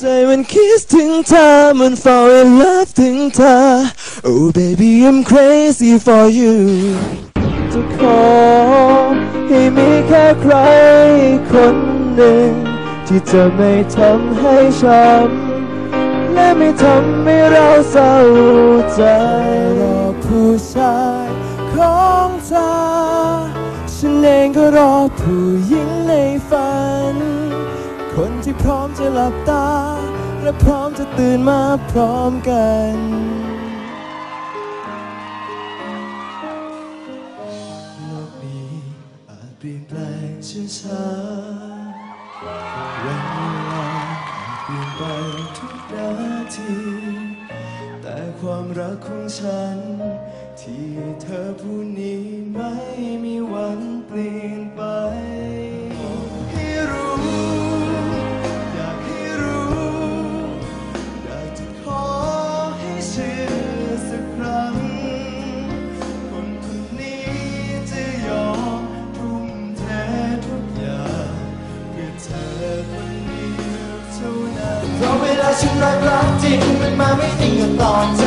ใจมันคิดถึงเธอมัน fall in love ถึงเธอ Oh baby I'm crazy for you จะขอให้มีแค่ใครคนหนึ่ง ที่จะไม่ทำให้ช้ำและไม่ทำให้เราเศร้าใจรอผู้ชายของเธอฉันเองก็รอผู้หญิงในฝัน คนที่พร้อมจะหลับตา และพร้อมจะตื่นมาพร้อมกัน โลกนี้อาจเปลี่ยนแปลงช้าๆวันเวลาอาจเปลี่ยนไปทุกนาที แต่ความรักของฉัน ที่เธอผู้นี้ไม่มีวันเปลี่ยน ฉันรักรักจริงมันมาไม่จริงกันตอน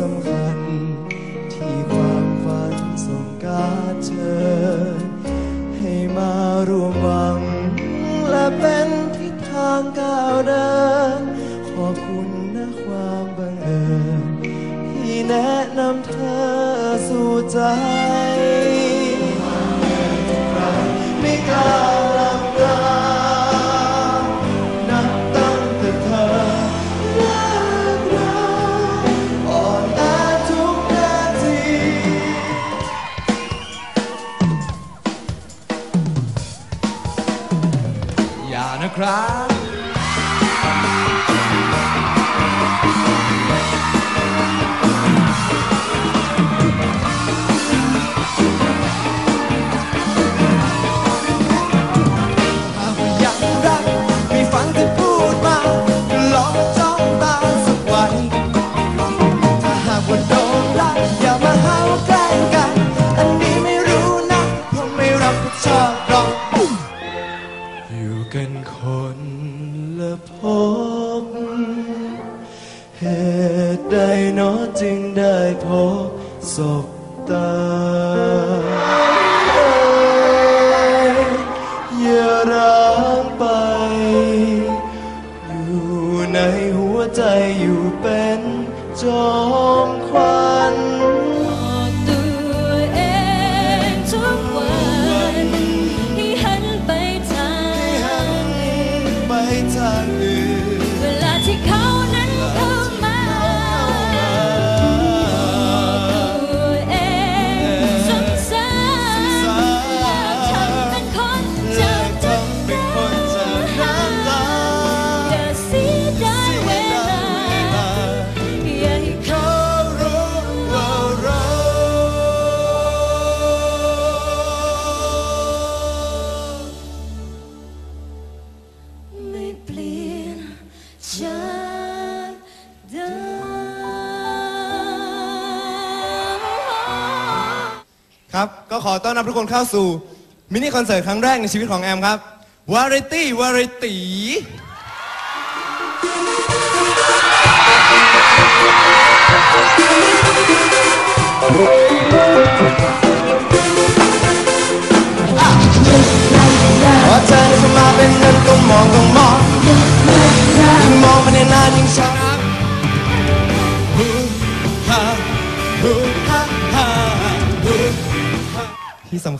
สำคัญ ที่ความฝันส่งการเธอ ให้มาร่วมหวัง และเป็นทิศทางก้าวเดิน ขอบคุณนะความบังเอิญที่แนะนำเธอสู่ใจไม่กล้า จึงได้พบศพตาอย่าร้างไป อยู่ในหัวใจอยู่เป็นจอมควันตัวเองทุกวันให้หันไปทางไปทางอื่น ก็ขอต้อนรับทุกคนเข้าสู่มินิคอนเสิร์ตครั้งแรกในชีวิตของแอมครับวาไรตี้วาไรตี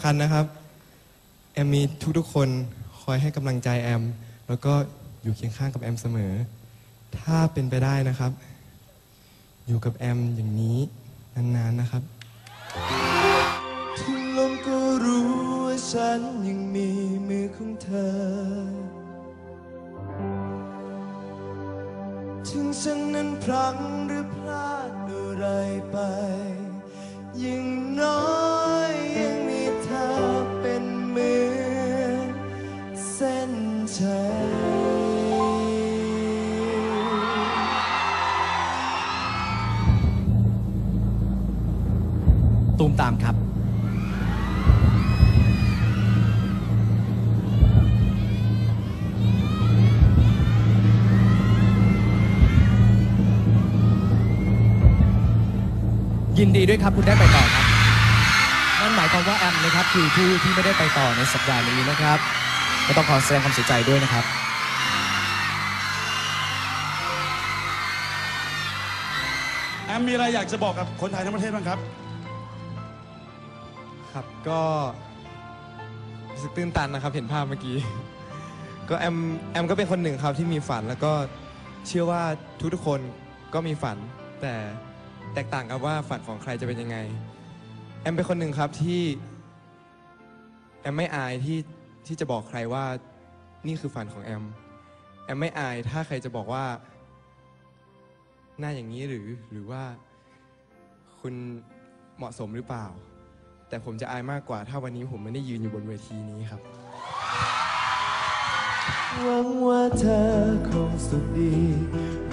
คัญนะครับ แอมมีทุกๆคนคอยให้กำลังใจแอม แล้วก็อยู่เคียงข้างกับแอมเสมอ ถ้าเป็นไปได้นะครับ อยู่กับแอมอย่างนี้นานๆนะครับ ทุกลมก็รู้ว่าฉันยังมีมือของเธอ ถึงฉันนั้นพลังหรือพลาดอะไรไป ยิ่งน้อย ยินดีด้วยครับคุณได้ไปต่อครับ นั่นหมายความว่าแอมนะครับคือผู้ที่ไม่ได้ไปต่อในสัปดาห์นี้นะครับก็ต้องขอแสดงความเสียใจด้วยนะครับแอมมีอะไรอยากจะบอกกับคนไทยทั้งประเทศบ้างครับ ครับก็รู้สึกตื้นตันนะครับ เห็นภาพเมื่อกี้ ก็แอมแอมก็เป็นคนหนึ่งครับที่มีฝันแล้วก็เชื่อว่าทุกๆคนก็มีฝันแต่ แตกต่างกับว่าฝันของใครจะเป็นยังไง แอมเป็นคนหนึ่งครับที่ แอมไม่อายที่ที่จะบอกใครว่านี่คือฝันของแอม แอมไม่อายถ้าใครจะบอกว่า หน้าอย่างนี้หรือหรือว่าคุณเหมาะสมหรือเปล่า แต่ผมจะอายมากกว่าถ้าวันนี้ผมไม่ได้ยืนอยู่บนเวทีนี้ครับ หวังว่าเธอคงสุขดี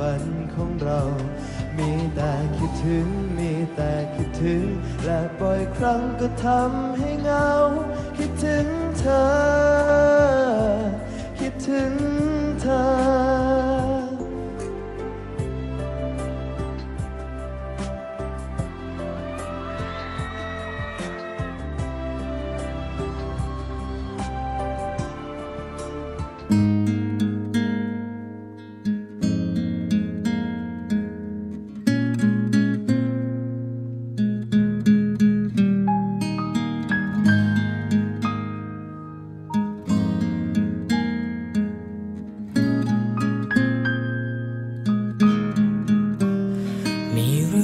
ฝันของเรา มีแต่คิดถึง มีแต่คิดถึง และบ่อยครั้งก็ทำให้เหงา คิดถึงเธอ คิดถึงเธอมี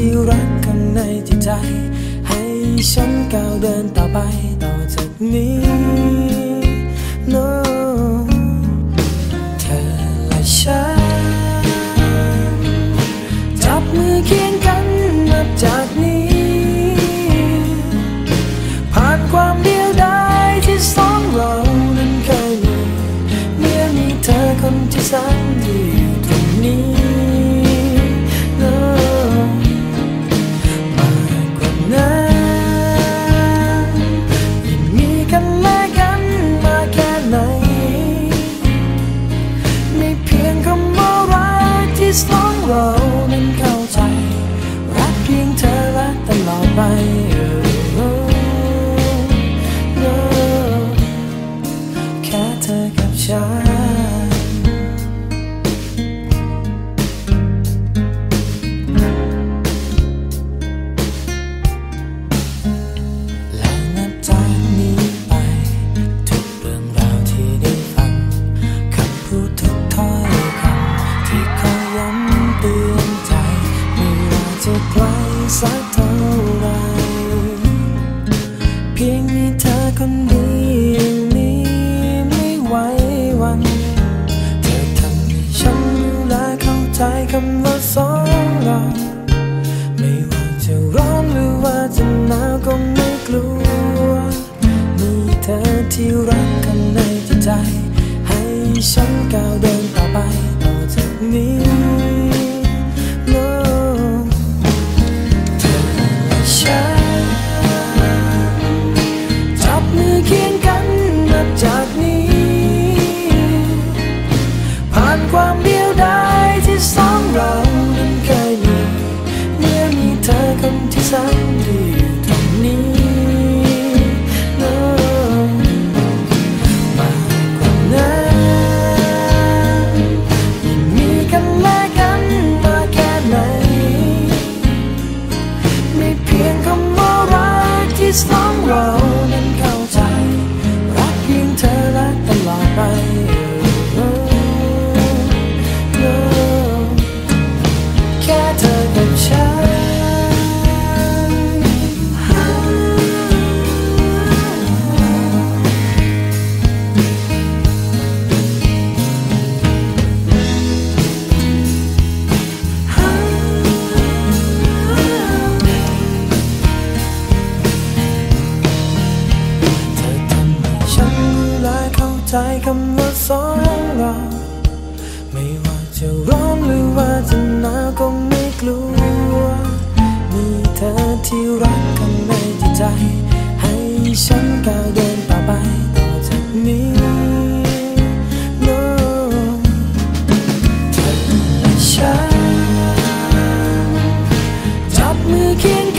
ที่รักข้างในจิตใจ ให้ฉันก้าวเดินต่อไปต่อจากนี้นะ kau ใจคำว่าสองเราไม่ว่าจะร้อนหรือว่าจะหนาวก็ไม่กลัว มีเธอที่รักกันในจิตใจ ให้ฉันก้าวเดินต่อไปต่อจากนี้ no เธอและฉันจับมือเคี